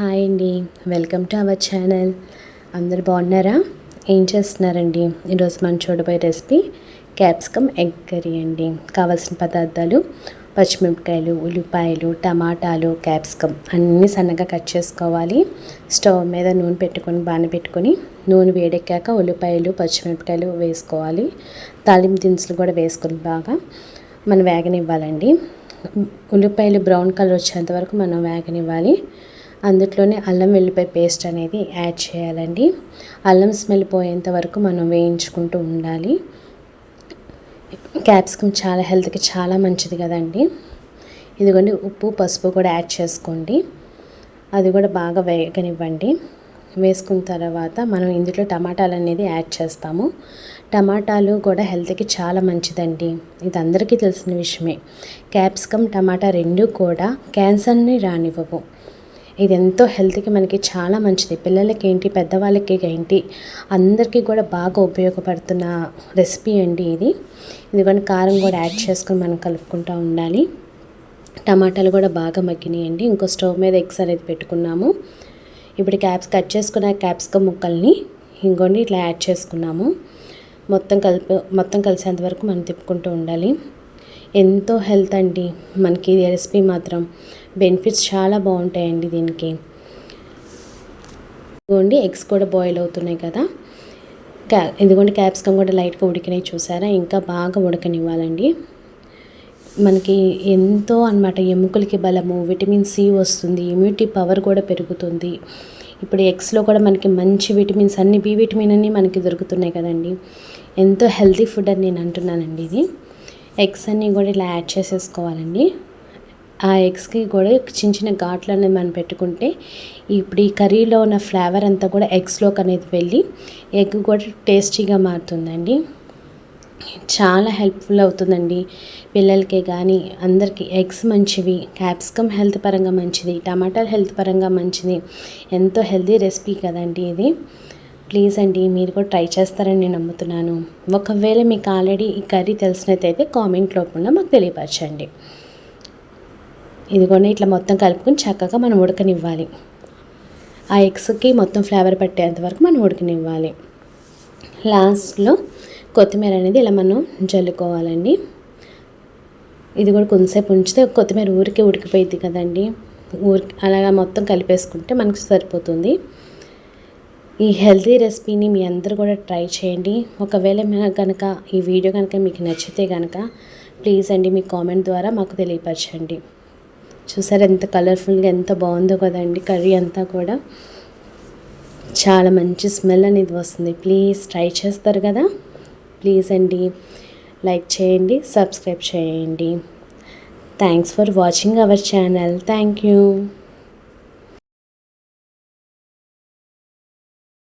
Hi అండి. Welcome to our channel. అందరు బాగున్నారా? ఏం చేస్తున్నారండి? ఈరోజు మనం చూడబోయే రెసిపీ క్యాప్సికమ్ ఎగ్ కర్రీ అండి. కావాల్సిన పదార్థాలు పచ్చిమిరపకాయలు ఉల్లిపాయలు టమాటాలు క్యాప్సికమ్ అన్నీ సన్నగా కట్ చేసుకోవాలి. స్టవ్ మీద నూనె పెట్టుకొని బాగా పెట్టుకొని నూనె వేడెక్కాక ఉల్లిపాయలు పచ్చిమిరపకాయలు వేసుకోవాలి. తాలింపు దినుసులు కూడా వేసుకొని బాగా మనం వేగనివ్వాలండి. ఉల్లిపాయలు బ్రౌన్ కలర్ వచ్చేంత వరకు మనం వేగనివ్వాలి. అందులోనే అల్లం వెల్లిపాయ పేస్ట్ అనేది యాడ్ చేయాలండి. అల్లం స్మెల్ పోయేంత వరకు మనం వేయించుకుంటూ ఉండాలి. క్యాప్సికమ్ చాలా హెల్త్కి చాలా మంచిది కదండి. ఇదిగోండి ఉప్పు పసుపు కూడా యాడ్ చేసుకోండి. అది కూడా బాగా వేగనివ్వండి. వేసుకున్న తర్వాత మనం ఇందులో టమాటాలు అనేది యాడ్ చేస్తాము. టమాటాలు కూడా హెల్త్కి చాలా మంచిదండి. ఇది అందరికీ తెలిసిన విషయమే. క్యాప్సికమ్ టమాటా రెండు కూడా క్యాన్సర్ని రానివ్వవు. ఇది ఎంతో హెల్త్కి మనకి చాలా మంచిది. పిల్లలకి ఏంటి పెద్దవాళ్ళకి ఏంటి అందరికీ కూడా బాగా ఉపయోగపడుతున్న రెసిపీ అండి ఇది. ఇదిగోండి కారం కూడా యాడ్ చేసుకొని మనం కలుపుకుంటూ ఉండాలి. టమాటాలు కూడా బాగా మగ్గినాయండి. ఇంకో స్టవ్ మీద ఎగ్స్ అనేది పెట్టుకున్నాము. ఇప్పుడు క్యాప్స్ కట్ చేసుకున్న క్యాప్సికమ్ ముక్కల్ని ఇంకోండి ఇట్లా యాడ్ చేసుకున్నాము. మొత్తం కలిపి మొత్తం కలిసేంత వరకు మనం తిప్పుకుంటూ ఉండాలి. ఎంతో హెల్త్ అండి. మనకి రెసిపీ మాత్రం బెనిఫిట్స్ చాలా బాగుంటాయండి దీనికి. ఇదిగోండి ఎగ్స్ కూడా బాయిల్ అవుతున్నాయి కదా. క్యా ఇదిగోండి క్యాప్సికమ్ కూడా లైట్గా ఉడికినాయి చూసారా? ఇంకా బాగా ఉడకనివ్వాలండి. మనకి ఎంతో అనమాట ఎముకలకి బలము విటమిన్ సి వస్తుంది ఇమ్యూనిటీ పవర్ కూడా పెరుగుతుంది. ఇప్పుడు ఎగ్స్లో కూడా మనకి మంచి విటమిన్స్ అన్ని బి విటమిన్ అన్నీ మనకి దొరుకుతున్నాయి కదండి. ఎంతో హెల్తీ ఫుడ్ అని నేను అంటున్నానండి ఇది. ఎగ్స్ అన్నీ కూడా ఇలా యాడ్ చేసేసుకోవాలండి. ఆ ఎగ్స్కి కూడా చిన్న చిన్న ఘాట్లు అనేది మనం పెట్టుకుంటే ఇప్పుడు ఈ కర్రీలో ఉన్న ఫ్లేవర్ అంతా కూడా ఎగ్స్లోకి అనేది వెళ్ళి ఎగ్ కూడా టేస్టీగా మారుతుందండి. చాలా హెల్ప్ఫుల్ అవుతుందండి. పిల్లలకి కానీ అందరికీ ఎగ్స్ మంచివి క్యాప్సికమ్ హెల్త్ పరంగా మంచిది టమాటాలు హెల్త్ పరంగా మంచిది. ఎంతో హెల్తీ రెసిపీ కదండి ఇది. ప్లీజ్ అండి మీరు కూడా ట్రై చేస్తారని నేను నమ్ముతున్నాను. ఒకవేళ మీకు ఆల్రెడీ ఈ కర్రీ తెలిసినట్టయితే కామెంట్ లోపల మాకు తెలియపరచండి. ఇదిగోండి ఇట్లా మొత్తం కలుపుకొని చక్కగా మనం ఉడకనివ్వాలి. ఆ ఎగ్స్కి మొత్తం ఫ్లేవర్ పట్టేంత వరకు మనం ఉడకనివ్వాలి. లాస్ట్లో కొత్తిమీర అనేది ఇలా మనం జల్లుకోవాలండి. ఇది కూడా కొంతసేపు ఉంచితే కొత్తిమీర ఊరికే ఉడికిపోయింది కదండి. ఊరికి అలాగా మొత్తం కలిపేసుకుంటే మనకు సరిపోతుంది. ఈ హెల్తీ రెసిపీని మీ అందరూ కూడా ట్రై చేయండి. ఒకవేళ కనుక ఈ వీడియో కనుక మీకు నచ్చితే కనుక ప్లీజ్ అండి మీ కామెంట్ ద్వారా మాకు తెలియపరచండి. చూసారు ఎంత కలర్ఫుల్గా ఎంత బాగుందో కదండి కర్రీ అంతా కూడా. చాలా మంచి స్మెల్ అనేది వస్తుంది. ప్లీజ్ ట్రై చేస్తారు కదా. ప్లీజ్ అండి లైక్ చేయండి సబ్స్క్రైబ్ చేయండి. Thanks for watching our channel. Thank you.